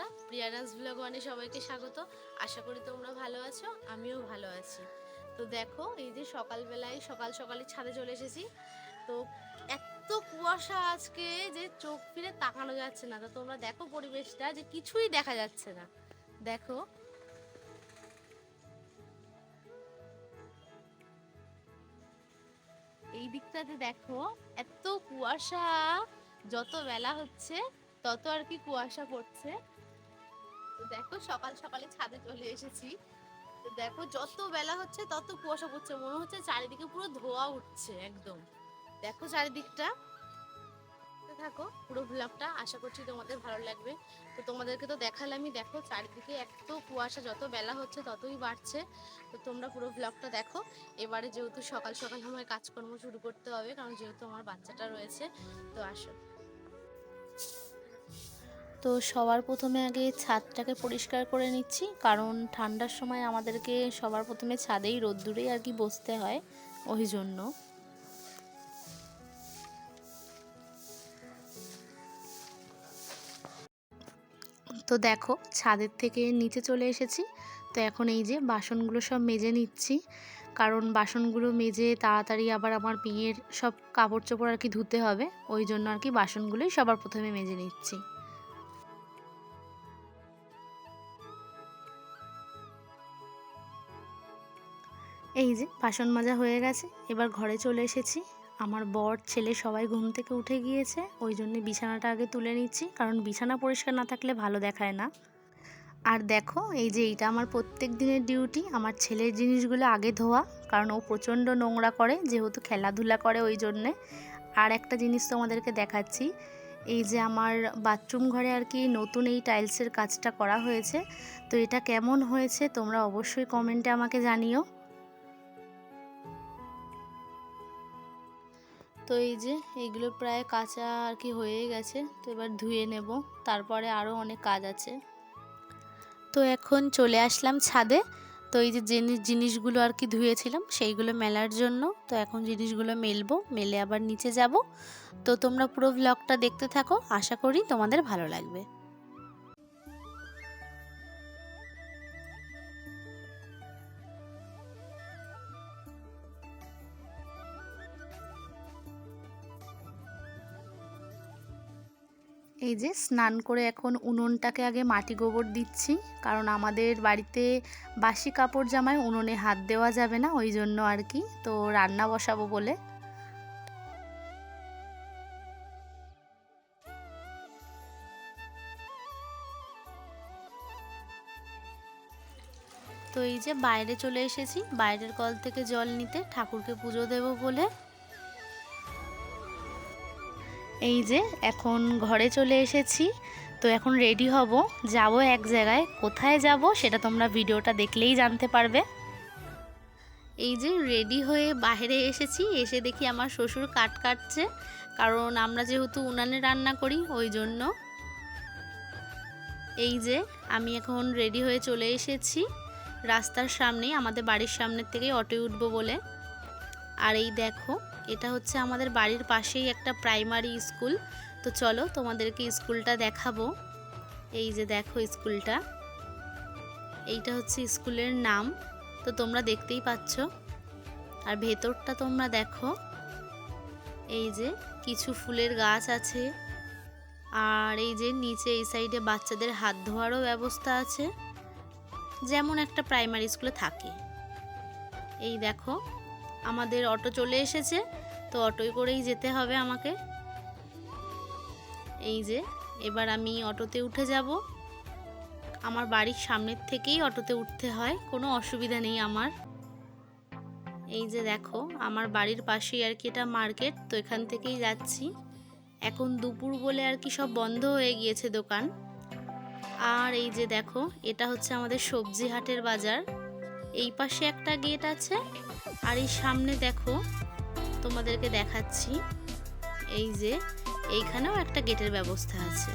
বন্ধুরা প্রিয়ারাস ব্লগ ওয়ানে সবাইকে স্বাগত। আশা করি তোমরা ভালো আছো, আমিও ভালো আছি। তো দেখো, এই যে সকালবেলায় সকাল সকালে ছাদে চলে এসেছি। তো এত কুয়াশা আজকে যে চোখ ফিরে তাকানো যাচ্ছে না। তো তোমরা দেখো পরিবেশটা যে কিছুই দেখা যাচ্ছে না। দেখো। এই দিকটাতে দেখো, এত কুয়াশা, যত বেলা হচ্ছে, তত আর কি কুয়াশা পড়ছে। দেখো সকাল সকালে ছাদে চলে এসেছি। তো দেখো যত বেলা হচ্ছে তত কুয়াশা পড়ছে, মনে হচ্ছে চারিদিকে পুরো ধোয়া উঠছে একদম। দেখো চারিদিকটা। থাকো, পুরো ব্লগটা আশা করছি তোমাদের ভালো লাগবে। তো তোমাদেরকে তো দেখালামই, দেখো চারিদিকে এত কুয়াশা, যত বেলা হচ্ছে ততই বাড়ছে। তো তোমরা পুরো ব্লগটা দেখো। এবারে যেহেতু সকাল সকাল আমার কাজকর্ম শুরু করতে হবে, কারণ যেহেতু আমার বাচ্চাটা রয়েছে, তো আসো তো সবার প্রথমে আগে ছাদটাকে পরিষ্কার করে নিচ্ছি, কারণ ঠান্ডার সময় আমাদেরকে সবার প্রথমে ছাদেই রোদ্দুরেই আর কি বসতে হয়, ওই জন্য। তো দেখো, ছাদের থেকে নিচে চলে এসেছি। তো এখন এই যে বাসনগুলো সব মেজে নিচ্ছি, কারণ বাসনগুলো মেজে তাড়াতাড়ি আবার আমার বিয়ের সব কাপড় চোপড় আর কি ধুতে হবে, ওই জন্য আর কি বাসনগুলোই সবার প্রথমে মেজে নিচ্ছি। এই যে, বাসন মাজা হয়ে গেছে। এবার ঘরে চলে এসেছি। আমার বর, ছেলে সবাই ঘুম থেকে উঠে গিয়েছে। ওই জন্য বিছানাটা আগে তুলে নিচ্ছি, কারণ বিছানা পরিষ্কার না থাকলে ভালো দেখায় না। আর দেখো, এই যে এইটা আমার প্রত্যেক দিনের ডিউটি। আমার ছেলের জিনিসগুলো আগে ধোয়া, কারণ ও প্রচণ্ড নোংরা করে, যেহেতু খেলাধুলা করে ওই জন্যে। আর একটা জিনিস তোমাদেরকে দেখাচ্ছি, এই যে আমার বাথরুম ঘরে আর কি নতুন এই টাইলসের কাজটা করা হয়েছে। তো এটা কেমন হয়েছে তোমরা অবশ্যই কমেন্টে আমাকে জানিও। তো এই যে এইগুলো প্রায় কাঁচা আর কি হয়ে গেছে, তো এবার ধুয়ে নেব। তারপরে আরও অনেক কাজ আছে। তো এখন চলে আসলাম ছাদে। তো এই যে জিনিস, জিনিসগুলো আর কি ধুয়েছিলাম, সেইগুলো মেলার জন্য। তো এখন জিনিসগুলো মেলবো, মেলে আবার নিচে যাব। তো তোমরা পুরো ব্লগটা দেখতে থাকো, আশা করি তোমাদের ভালো লাগবে। এই যে স্নান করে এখন উনুনটাকে আগে মাটি গোবর দিচ্ছি, কারণ আমাদের বাড়িতে বাসি কাপড় জামায় উনুনে হাত দেওয়া যাবে না, ওই জন্য আর কি। তো রান্না বসাবো বলে। তো এই যে বাইরে চলে এসেছি, বাইরের কল থেকে জল নিতে ঠাকুরকে পুজো দেব বলে। এই যে, এখন ঘরে চলে এসেছি। তো এখন রেডি হব, যাব এক জায়গায়। কোথায় যাব সেটা তোমরা ভিডিওটা দেখলেই জানতে পারবে। এই যে রেডি হয়ে বাইরে এসেছি। এসে দেখি আমার শ্বশুর কাট কাটছে। কারণ আমরা যেহেতু উনানে রান্না করি, ওই জন্য। এই যে, আমি এখন রেডি হয়ে চলে এসেছি। রাস্তার সামনেই, আমাদের বাড়ির সামনের থেকেই অটোয় উঠবো বলে। আর এই দেখো এটা হচ্ছে আমাদের বাড়ির পাশেই একটা প্রাইমারি স্কুল তো চলো তোমাদেরকে স্কুলটা দেখাবো। এই যে দেখো স্কুলটা এইটা হচ্ছে স্কুলের নাম। তো তোমরা দেখতেই পাচ্ছ। আর ভেতরটা তোমরা দেখো। এই যে কিছু ফুলের গাছ আছে। আর এই যে নিচে এই সাইডে বাচ্চাদের হাত ধোয়ারও ব্যবস্থা আছে। যেমন একটা প্রাইমারি স্কুলে থাকে। এই দেখো, আমাদের অটো চলে এসেছে। তো অটোয় করেই যেতে হবে আমাকে। এই যে, এবার আমি অটোতে উঠে যাব। আমার বাড়ির সামনের থেকেই অটোতে উঠতে হয়, কোনো অসুবিধা নেই আমার। এই যে দেখো, আমার বাড়ির পাশেই আর কি এটা মার্কেট, তো এখান থেকেই যাচ্ছি। এখন দুপুর বলে আর কি সব বন্ধ হয়ে গিয়েছে দোকান। আর এই যে দেখো, এটা হচ্ছে আমাদের সবজি হাটের বাজার। এই পাশে একটা গেট আছে, আর এই সামনে দেখো তোমাদেরকে দেখাচ্ছি। এই যে, এইখানেও একটা গেটের ব্যবস্থা আছে।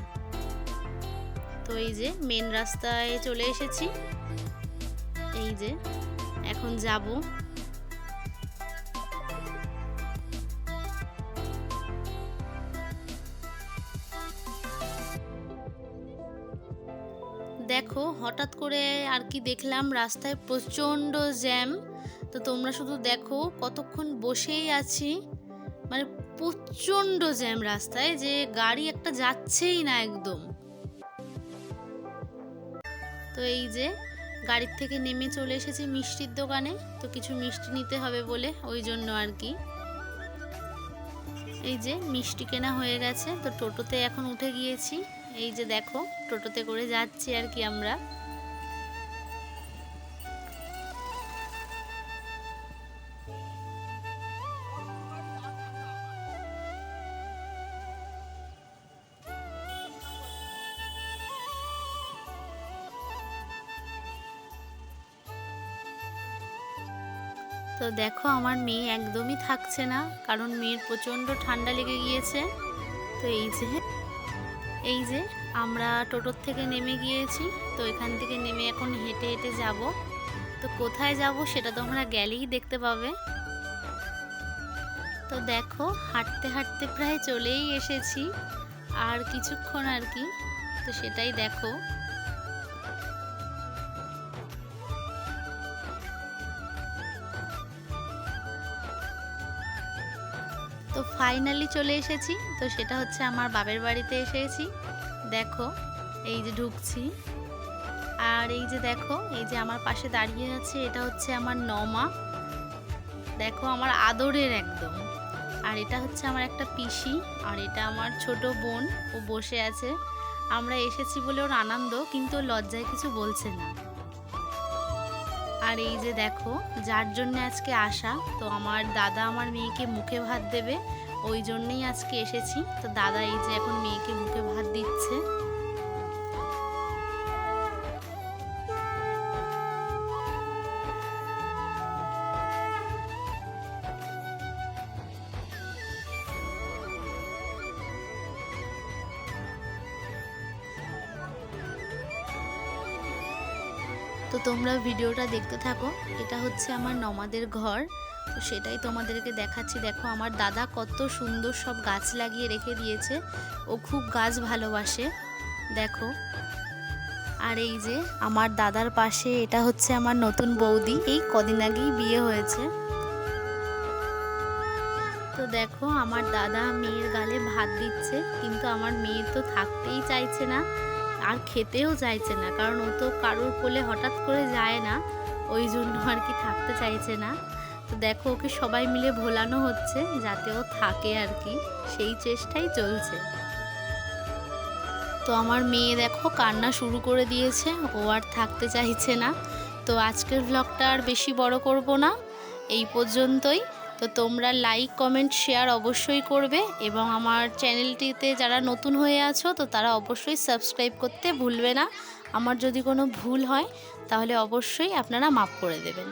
তো এই যে মেন রাস্তায় চলে এসেছি। এই যে, এখন যাব। দেখো, হঠাৎ করে আর কি দেখলাম, রাস্তায় প্রচণ্ড জ্যাম। তো তোমরা শুধু দেখো কতক্ষণ বসেই আছি। মানে প্রচণ্ড জ্যাম রাস্তায় যে গাড়ি একটা যাচ্ছেই না একদম। তো এই যে গাড়ির থেকে নেমে চলে এসেছি মিষ্টির দোকানে। তো কিছু মিষ্টি নিতে হবে বলে ওই জন্য আর কি। এই যে মিষ্টি কেনা হয়ে গেছে। তো টোটোতে এখন উঠে গিয়েছি। এই যে দেখো টোটোতে করে যাচ্ছি আর কি আমরা। তো দেখো আমার মেয়ে একদমই থাকছে না, কারণ মেয়ের প্রচণ্ড ঠান্ডা লেগে গিয়েছে। তো এই যে এই যে আমরা টোটোর থেকে নেমে গিয়েছি, তো এখান থেকে নেমে এখন হেঁটে হেঁটে যাব। তো কোথায় যাব সেটা তোমরা গেলেই দেখতে পাবে। তো দেখো হাঁটতে হাঁটতে প্রায় চলেই এসেছি, আর কিছুক্ষণ আর কি, তো সেটাই দেখো। তো ফাইনালি চলে এসেছি। তো সেটা হচ্ছে আমার বাবের বাড়িতে এসেছি। দেখো, এই যে ঢুকছি। আর এই যে দেখো, এই যে আমার পাশে দাঁড়িয়ে আছে, এটা হচ্ছে আমার নমা। দেখো, আমার আদরের একদম। আর এটা হচ্ছে আমার একটা পিসি, আর এটা আমার ছোট বোন, ও বসে আছে। আমরা এসেছি বলে ওর আনন্দ, কিন্তু লজ্জায় কিছু বলছে না। আর এই যে দেখো, যার জন্য আজকে আসা, তো আমার দাদা আমার মেয়েকে মুখে ভাত দেবে, ওই জন্যই আজকে এসেছি। তো দাদা এই যে এখন মেয়েকে মুখে ভাত দিচ্ছে। তো তোমরা ভিডিওটা দেখতে থাকো। এটা হচ্ছে আমার নমাদের ঘর। তো সেটাই তোমাদেরকে দেখাচ্ছি। দেখো, আমার দাদা কত সুন্দর সব গাছ লাগিয়ে রেখে দিয়েছে। ও খুব গাছ ভালোবাসে। দেখো। আর এই যে, আমার দাদার পাশে এটা হচ্ছে আমার নতুন বৌদি। এই কদিন আগেই বিয়ে হয়েছে। তো দেখো, আমার দাদা মেয়ের গালে ভাত দিচ্ছে। কিন্তু আমার মেয়ে তো থাকতেই চাইছে না। আর খেতেও চাইছে না, কারণ ও তো কারোর কোলে হঠাৎ করে যায় না, ওই জন্য আর কি থাকতে চাইছে না। তো দেখো ওকে সবাই মিলে ভোলানো হচ্ছে, যাতে ও থাকে আর কি, সেই চেষ্টাই চলছে। তো আমার মেয়ে দেখো কান্না শুরু করে দিয়েছে, ও আর থাকতে চাইছে না। তো আজকের ব্লগটা আর বেশি বড় করব না, এই পর্যন্তই। তো তোমরা লাইক কমেন্ট শেয়ার অবশ্যই করবে এবং আমার চ্যানেলটিতে যারা নতুন হয়ে আছো, তো তারা অবশ্যই সাবস্ক্রাইব করতে ভুলবে না। আমার যদি কোনো ভুল হয়, তাহলে অবশ্যই আপনারা মাফ করে দেবেন।